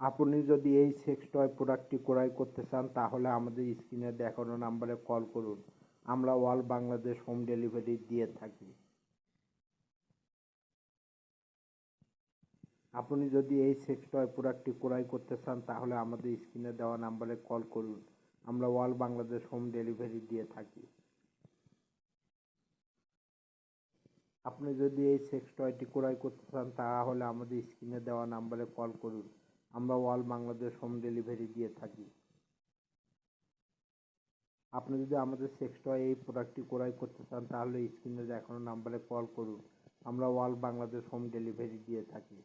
আপনি যদি এই সেক্স টয় প্রোডাক্টটি ক্রয় করতে চান, তাহলে আমাদের স্ক্রিনে দেখানো নাম্বারে কল করুন। আমরা অল বাংলাদেশ হোম ডেলিভারি দিয়ে থাকি। আপনি যদি এই সেক্স টয় প্রোডাক্টটি ক্রয় করতে চান, তাহলে আমাদের স্ক্রিনে দেওয়া নাম্বারে কল করুন। আমরা অল বাংলাদেশ হোম ডেলিভারি দিয়ে থাকি। আপনি যদি এই সেক্স টয়টি ক্রয় করতে চান, তাহলে আমাদের স্ক্রিনে দেওয়া নাম্বারে কল করুন। আমরা অল বাংলাদেশ হোম ডেলিভারি দিয়ে থাকি। আপনি যদি আমাদের সেক্সটয় এই প্রোডাক্টটি ক্রয় করতে চান, তাহলে স্ক্রিনে দেখানো নাম্বারে কল করুন। আমরা অল বাংলাদেশ হোম ডেলিভারি দিয়ে থাকি।